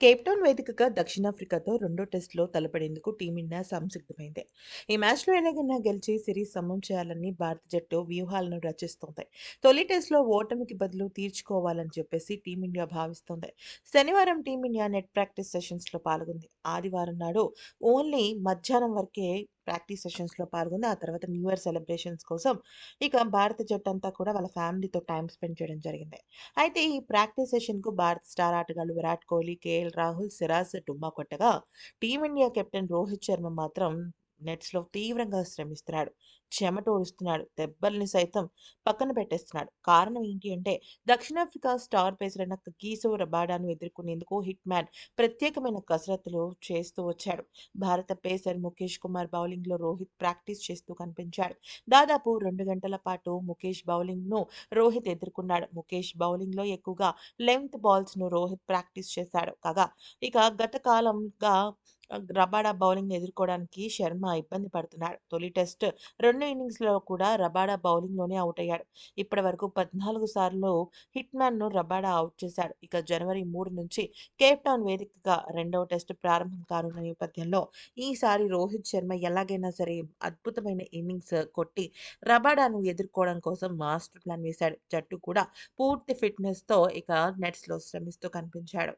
Cape Town వేదికగా దక్షిణాఫ్రికాతో రెండో టెస్టులో తలపడేందుకు టీమిండియా సంసిద్ధమైంది. ఈ మ్యాచ్లో ఎలాగైనా గెలిచి సిరీస్ సమం చేయాలని భారత జట్టు వ్యూహాలను రచిస్తోంది. తొలి టెస్టులో ఓటమికి బదులు తీర్చుకోవాలని చెప్పేసి టీమిండియా భావిస్తోంది. శనివారం టీమిండియా నెట్ ప్రాక్టీస్ సెషన్స్లో పాల్గొంది. ఆదివారం నాడు ఓన్లీ మధ్యాహ్నం వరకే ప్రాక్టీస్ సెషన్స్లో పాల్గొంది ఆ తర్వాత న్యూ ఇయర్ సెలబ్రేషన్స్ కోసం ఇక భారత జట్టు అంతా కూడా వాళ్ళ ఫ్యామిలీతో టైం స్పెండ్ చేయడం జరిగింది. అయితే ఈ ప్రాక్టీస్ సెషన్కు భారత స్టార్ ఆటగాళ్ళు విరాట్ కోహ్లీ కేఎల్ రాహుల్ సిరాజ్ డుమ్మా కొట్టగా టీమిండియా కెప్టెన్ రోహిత్ శర్మ మాత్రం నెట్స్లో తీవ్రంగా శ్రమిస్తున్నాడు. చెమటోడుస్తున్నాడు దెబ్బల్ని సైతం పక్కన పెట్టేస్తున్నాడు. కారణం ఏంటి అంటే దక్షిణాఫ్రికా స్టార్ పేసర్ అయిన కీసో రబాడాను ఎదుర్కొనేందుకు హిట్ మ్యాన్ ప్రత్యేకమైన కసరత్తులు చేస్తూ వచ్చాడు. భారత పేసర్ ముఖేష్ కుమార్ బౌలింగ్లో రోహిత్ ప్రాక్టీస్ చేస్తూ కనిపించాడు. దాదాపు రెండు గంటల పాటు ముఖేష్ బౌలింగ్ను రోహిత్ ఎదుర్కొన్నాడు. ముఖేష్ బౌలింగ్లో ఎక్కువగా లెంగ్త్ బాల్స్ను రోహిత్ ప్రాక్టీస్ చేశాడు. కాగా ఇక గత కాలంగా రబాడా బౌలింగ్ ఎదుర్కోవడానికి శర్మ ఇబ్బంది పడుతున్నాడు. తొలి టెస్ట్ రెండు ఇన్నింగ్స్లో కూడా రబాడా బౌలింగ్లోనే అవుట్ అయ్యాడు. ఇప్పటి వరకు పద్నాలుగు సార్లు హిట్మ్యాన్ను రబాడా అవుట్ చేశాడు. ఇక జనవరి మూడు నుంచి కేప్ టౌన్ వేదికగా రెండవ టెస్ట్ ప్రారంభం కానున్న నేపథ్యంలో ఈసారి రోహిత్ శర్మ ఎలాగైనా సరే అద్భుతమైన ఇన్నింగ్స్ కొట్టి రబాడాను ఎదుర్కోవడం కోసం మాస్టర్ ప్లాన్ వేశాడు. జట్టు కూడా పూర్తి ఫిట్నెస్తో ఇక నెట్స్లో శ్రమిస్తూ కనిపించాడు.